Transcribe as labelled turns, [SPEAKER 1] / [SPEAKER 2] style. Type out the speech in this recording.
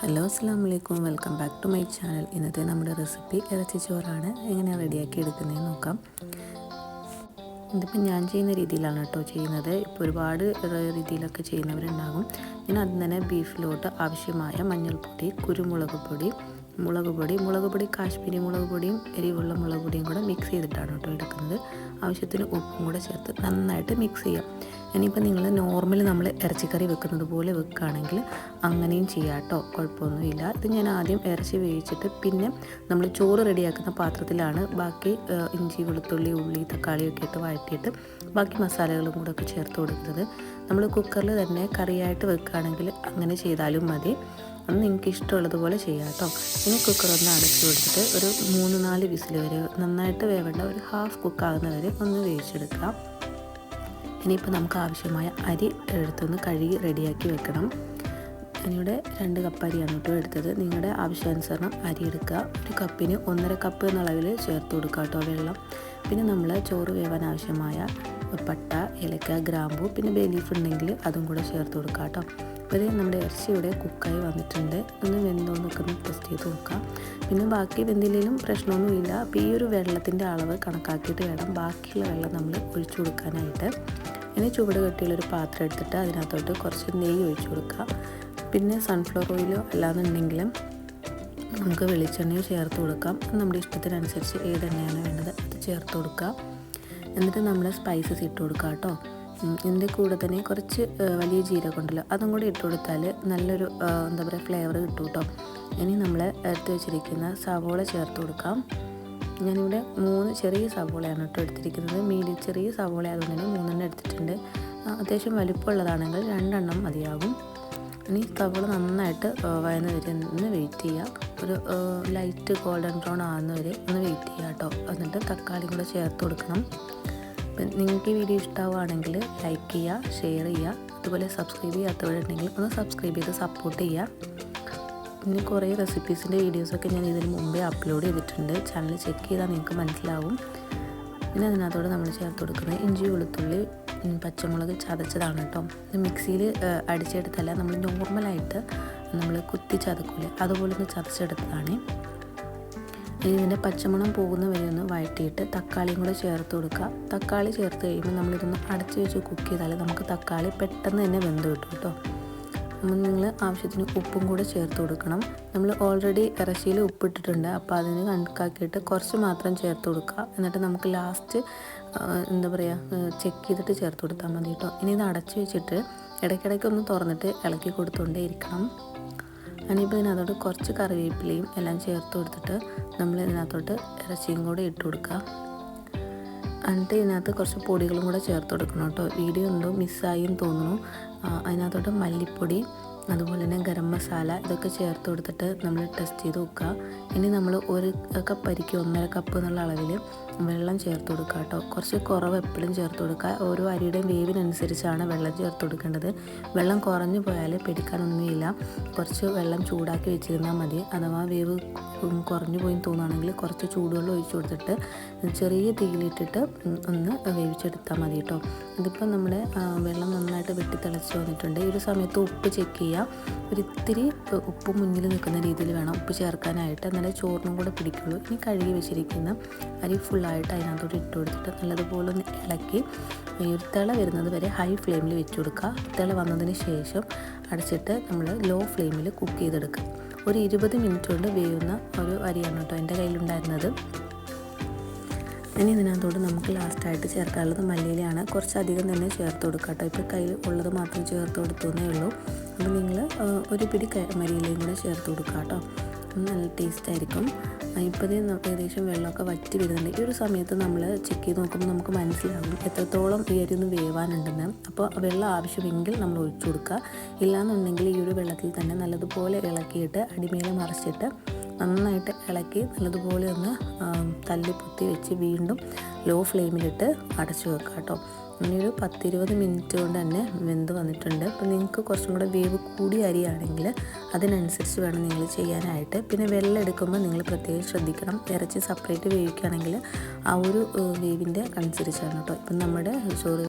[SPEAKER 1] Hello അസ്സാം വലൈക്കും welcome back to my channel. ഇന്നത്തെ നമ്മുടെ റെസിപ്പി ഇറച്ചി ചോറാണ്. എങ്ങനെയാണ് റെഡിയാക്കി എടുക്കുന്നതെന്ന് നോക്കാം. ഇതിപ്പോൾ ഞാൻ ചെയ്യുന്ന രീതിയിലാണ് കേട്ടോ ചെയ്യുന്നത്. ഇപ്പോൾ ഒരുപാട് രീതിയിലൊക്കെ ചെയ്യുന്നവരുണ്ടാകും. ഞാൻ അതിന് തന്നെ ബീഫിലോട്ട് ആവശ്യമായ മഞ്ഞൾപ്പൊടി കുരുമുളക് പൊടി മുളക് പൊടി മുളക് പൊടി കാശ്മീരി മുളക് പൊടിയും എരിവുള്ള മുളക് പൊടിയും കൂടെ മിക്സ് ചെയ്തിട്ടാണ് കേട്ടോ എടുക്കുന്നത്. ആവശ്യത്തിന് ഉപ്പും കൂടെ ചേർത്ത് നന്നായിട്ട് മിക്സ് ചെയ്യാം. ഇനിയിപ്പോൾ നിങ്ങൾ നോർമൽ നമ്മൾ ഇറച്ചിക്കറി വെക്കുന്നത് പോലെ വെക്കുകയാണെങ്കിൽ അങ്ങനെയും ചെയ്യാം കേട്ടോ. കുഴപ്പമൊന്നുമില്ല. ഇത് ഞാൻ ആദ്യം ഇറച്ചി വേവിച്ചിട്ട് പിന്നെ നമ്മൾ ചോറ് റെഡിയാക്കുന്ന പാത്രത്തിലാണ് ബാക്കി ഇഞ്ചി വെളുത്തുള്ളി ഉള്ളി തക്കാളിയൊക്കെ ഇട്ട് വഴറ്റിയിട്ട് ബാക്കി മസാലകളും കൂടെ ഒക്കെ ചേർത്ത് കൊടുക്കുന്നത്. നമ്മൾ കുക്കറിൽ തന്നെ കറിയായിട്ട് വെക്കുകയാണെങ്കിൽ അങ്ങനെ ചെയ്താലും മതി. അത് നിങ്ങൾക്ക് ഇഷ്ടമുള്ളതുപോലെ ചെയ്യാം കേട്ടോ. ഇനി കുക്കർ ഒന്ന് അടച്ചു കൊടുത്തിട്ട് ഒരു മൂന്ന് നാല് വിസിൽ വരെ നന്നായിട്ട് വേവേണ്ട ഒരു ഹാഫ് കുക്കാകുന്ന വരെ ഒന്ന് വേവിച്ചെടുക്കാം. ഇനിയിപ്പോൾ നമുക്ക് ആവശ്യമായ അരി എടുത്തൊന്ന് കഴുകി റെഡിയാക്കി വെക്കണം. ഞാനിവിടെ രണ്ട് കപ്പ് അരിയാണ് കേട്ടോ എടുത്തത്. നിങ്ങളുടെ ആവശ്യാനുസരണം അരി എടുക്കുക. ഒരു കപ്പിന് ഒന്നര കപ്പ് എന്ന ചേർത്ത് കൊടുക്കുക കേട്ടോ വെള്ളം. പിന്നെ നമ്മൾ ചോറ് വേവാൻ ആവശ്യമായ പട്ട ഏലക്ക ഗ്രാമ്പു പിന്നെ ബേ ലീഫ് ഉണ്ടെങ്കിൽ അതും കൂടെ ചേർത്ത് കൊടുക്കുക കേട്ടോ. അപ്പോൾ നമ്മുടെ ഇറച്ചി ഇവിടെ കുക്കായി വന്നിട്ടുണ്ട്. ഒന്ന് വെന്തോന്നൊക്കെ ഒന്ന് ടെസ്റ്റ് ചെയ്ത് നോക്കാം. പിന്നെ ബാക്കി വെന്തില്ലെങ്കിലും പ്രശ്നമൊന്നുമില്ല. അപ്പോൾ ഈ ഒരു വെള്ളത്തിന്റെ അളവ് കണക്കാക്കിയിട്ട് വേണം ബാക്കിയുള്ള വെള്ളം നമ്മൾ ഒഴിച്ചു കൊടുക്കാനായിട്ട്. ഇനി ചുവട് കെട്ടിയുള്ളൊരു പാത്രം എടുത്തിട്ട് അതിനകത്തോട്ട് കുറച്ച് നെയ്യ് ഒഴിച്ചു കൊടുക്കുക പിന്നെ സൺഫ്ലവർ ഓയിലോ അല്ലാന്നുണ്ടെങ്കിലും നമുക്ക് വെളിച്ചെണ്ണയോ ചേർത്ത് കൊടുക്കാം. നമ്മുടെ ഇഷ്ടത്തിനനുസരിച്ച് ഏതെണ്ണയാണ് വേണ്ടത് അത് ചേർത്ത് കൊടുക്കുക എന്നിട്ട് നമ്മൾ സ്പൈസസ് ഇട്ട് കൊടുക്കുക കേട്ടോ ഇതിന്റെ കൂടെ തന്നെ കുറച്ച് വലിയ ജീരകം ഉണ്ടല്ലോ അതും കൂടി ഇട്ട് കൊടുത്താൽ നല്ലൊരു എന്താ പറയുക ഫ്ലേവർ കിട്ടും കേട്ടോ ഇനി നമ്മൾ എടുത്ത് വെച്ചിരിക്കുന്ന സവോള ചേർത്ത് കൊടുക്കാം. ഞാനിവിടെ മൂന്ന് ചെറിയ സവോളയാണ് കേട്ടോ എടുത്തിരിക്കുന്നത്. മീഡിയം ചെറിയ സവോള ആയതുകൊണ്ട് തന്നെ മൂന്നെണ്ണം എടുത്തിട്ടുണ്ട്. അത്യാവശ്യം വലിപ്പമുള്ളതാണെങ്കിൽ രണ്ടെണ്ണം മതിയാകും. ഇനി സവോള നന്നായിട്ട് വയന്ന് വരുന്ന വെയിറ്റ് ചെയ്യുക ഒരു ലൈറ്റ് ഗോൾഡൻ ബ്രൗൺ ആകുന്ന വരെ ഒന്ന് വെയിറ്റ് ചെയ്യുക കേട്ടോ എന്നിട്ട് തക്കാളി കൂടെ ചേർത്ത് കൊടുക്കണം. നിങ്ങൾക്ക് ഈ വീഡിയോ ഇഷ്ടമാവുകയാണെങ്കിൽ ലൈക്ക് ചെയ്യുക ഷെയർ ചെയ്യുക അതുപോലെ സബ്സ്ക്രൈബ് ചെയ്യാത്തവരുണ്ടെങ്കിൽ ഒന്ന് സബ്സ്ക്രൈബ് ചെയ്ത് സപ്പോർട്ട് ചെയ്യുക ഇനി കുറേ റെസിപ്പീസിന്റെ വീഡിയോസൊക്കെ ഞാൻ ഇതിന് മുമ്പേ അപ്ലോഡ് ചെയ്തിട്ടുണ്ട്. ചാനൽ ചെക്ക് ചെയ്താൽ നിങ്ങൾക്ക് മനസ്സിലാവും. പിന്നെ അതിനകത്തോടെ നമ്മൾ ചേർത്ത് കൊടുക്കുന്നത് ഇഞ്ചി വെളുത്തുള്ളി പച്ചമുളക് ചതച്ചതാണ് കേട്ടോ. ഇത് മിക്സിയിൽ അടിച്ചെടുത്തല്ല നമ്മൾ നോർമലായിട്ട് നമ്മൾ കുത്തി ചതക്കൂലേ അതുപോലെ ഒന്ന് ചതച്ചെടുത്തതാണ്. ഇനി ഇതിന്റെ പച്ചമണം പോകുന്ന വരെ ഒന്ന് വഴറ്റിയിട്ട് തക്കാളിയും കൂടെ ചേർത്ത് കൊടുക്കുക. തക്കാളി ചേർത്ത് കഴിയുമ്പോൾ നമ്മളിതൊന്ന് അടച്ചു വെച്ച് കുക്ക് ചെയ്താൽ നമുക്ക് തക്കാളി പെട്ടെന്ന് തന്നെ വെന്ത് കിട്ടും കേട്ടോ. നമ്മൾ നിങ്ങൾ ആവശ്യത്തിന് ഉപ്പും കൂടെ ചേർത്ത് കൊടുക്കണം. നമ്മൾ ഓൾറെഡി ഇറച്ചിയിൽ ഉപ്പിട്ടിട്ടുണ്ട്. അപ്പോൾ അതിന് കണക്കാക്കിയിട്ട് കുറച്ച് മാത്രം ചേർത്ത് കൊടുക്കുക. എന്നിട്ട് നമുക്ക് ലാസ്റ്റ് എന്താ പറയുക ചെക്ക് ചെയ്തിട്ട് ചേർത്ത് കൊടുത്താൽ മതി കേട്ടോ. ഇനി ഇത് അടച്ചു വെച്ചിട്ട് ഇടയ്ക്കിടയ്ക്ക് ഒന്ന് തുറന്നിട്ട് ഇളക്കി കൊടുത്തുകൊണ്ടേ ഇരിക്കണം. ഞാനിപ്പോൾ ഇതിനകത്തോട്ട് കുറച്ച് കറിവേപ്പിലയും എല്ലാം ചേർത്ത് കൊടുത്തിട്ട് നമ്മൾ ഇതിനകത്തോട്ട് ഇറച്ചിയും കൂടെ ഇട്ട് കൊടുക്കുക. എന്നിട്ട് ഇതിനകത്ത് കുറച്ച് പൊടികളും കൂടെ ചേർത്ത് കൊടുക്കണം കേട്ടോ. വീഡിയോ എന്തോ മിസ്സായും തോന്നുന്നു. അതിനകത്തോട്ട് മല്ലിപ്പൊടി അതുപോലെ തന്നെ ഗരം മസാല ഇതൊക്കെ ചേർത്ത് കൊടുത്തിട്ട് നമ്മൾ ടെസ്റ്റ് ചെയ്ത് നോക്കുക. ഇനി നമ്മൾ ഒരു കപ്പ് അരിക്ക് ഒന്നര കപ്പ് എന്നുള്ള അളവിൽ വെള്ളം ചേർത്ത് കൊടുക്കുക കേട്ടോ. കുറച്ച് കുറവ് എപ്പോഴും ചേർത്ത് കൊടുക്കുക. ഓരോ അരിയുടെയും വേവിനനുസരിച്ചാണ് വെള്ളം ചേർത്ത് കൊടുക്കേണ്ടത്. വെള്ളം കുറഞ്ഞു പോയാൽ പിടിക്കാനൊന്നുമില്ല. കുറച്ച് വെള്ളം ചൂടാക്കി വെച്ചിരുന്നാൽ മതി. അഥവാ വേവ് കുറഞ്ഞു പോയി തോന്നുകയാണെങ്കിൽ കുറച്ച് ചൂടുവെള്ളം ഒഴിച്ചു കൊടുത്തിട്ട് ചെറിയ തീയിലിട്ടിട്ട് ഒന്ന് വേവിച്ചെടുത്താൽ മതി കേട്ടോ. ഇതിപ്പോൾ നമ്മുടെ വെള്ളം നന്നായിട്ട് വെട്ടി തിളച്ച് വന്നിട്ടുണ്ട്. ഈ ഒരു സമയത്ത് ഉപ്പ് ചെക്ക് ചെയ്യുക. ഒരിത്തിരി ഉപ്പ് മുന്നിൽ നിൽക്കുന്ന രീതിയിൽ വേണം ഉപ്പ് ചേർക്കാനായിട്ട്. എന്നാലേ ചോറിനും കൂടെ പിടിക്കുള്ളൂ. ഇനി കഴുകി വെച്ചിരിക്കുന്ന അരി ഫുള്ളായിട്ട് അതിനകത്തോട്ട് ഇട്ട് കൊടുത്തിട്ട് നല്ലതുപോലെ ഒന്ന് ഇളക്കി ഈ തിള വരുന്നത് വരെ ഹൈ ഫ്ലെയിമിൽ വെച്ച് കൊടുക്കുക. തിള വന്നതിന് ശേഷം അടച്ചിട്ട് നമ്മൾ ലോ ഫ്ലെയിമിൽ കുക്ക് ചെയ്തെടുക്കുക. ഒരു ഇരുപത് മിനിറ്റ് കൊണ്ട് വേവുന്ന ഒരു അരിയാണ് കേട്ടോ എന്റെ കയ്യിലുണ്ടായിരുന്നത്. ഇനി ഇതിനകത്തോട് നമുക്ക് ലാസ്റ്റായിട്ട് ചേർക്കാനുള്ളത് മല്ലിയിലയാണ്. കുറച്ചധികം തന്നെ ചേർത്ത് കൊടുക്കുക കേട്ടോ. ഇപ്പോൾ കയ്യിൽ ഉള്ളത് മാത്രം ചേർത്ത് കൊടുത്തേ ഉള്ളൂ. അപ്പോൾ നിങ്ങൾ ഒരു പിടി മല്ലിയിലയും കൂടെ ചേർത്ത് കൊടുക്കുക കേട്ടോ. നല്ല ടേസ്റ്റ് ആയിരിക്കും ഇപ്പോഴേ ഏകദേശം വെള്ളമൊക്കെ വറ്റി വരുന്നുണ്ട്. ഈ ഒരു സമയത്ത് നമ്മൾ ചെക്ക് ചെയ്ത് നോക്കുമ്പോൾ നമുക്ക് മനസ്സിലാകും എത്രത്തോളം ഈ അരി ഒന്ന് വേവാനുണ്ടെന്ന് അപ്പോൾ വെള്ളം ആവശ്യമെങ്കിൽ നമ്മൾ ഒഴിച്ചു കൊടുക്കുക. ഇല്ലാന്നുണ്ടെങ്കിൽ ഈ ഒരു വെള്ളത്തിൽ തന്നെ നല്ലതുപോലെ ഇളക്കിയിട്ട് അടിമേലെ മറിച്ചിട്ട് നന്നായിട്ട് ഇളക്കി നല്ലതുപോലെ ഒന്ന് തല്ലി പൊത്തി വെച്ച് വീണ്ടും ലോ ഫ്ലെയിമിലിട്ട് അടച്ചു വെക്കുക കേട്ടോ. അങ്ങനെ ഒരു പത്തിരുപത് മിനിറ്റ് കൊണ്ട് തന്നെ വെന്ത് വന്നിട്ടുണ്ട്. അപ്പോൾ നിങ്ങൾക്ക് കുറച്ചും കൂടെ വേവ് കൂടി അരിയാണെങ്കിൽ അതിനനുസരിച്ച് വേണം നിങ്ങൾ ചെയ്യാനായിട്ട്. പിന്നെ വെള്ളം എടുക്കുമ്പോൾ നിങ്ങൾ പ്രത്യേകം ശ്രദ്ധിക്കണം. ഇറച്ചി സെപ്പറേറ്റ് വേവിക്കുകയാണെങ്കിൽ ആ ഒരു വേവിന്റെ അനുസരിച്ചാണ് കേട്ടോ. ഇപ്പം നമ്മുടെ ചോറ്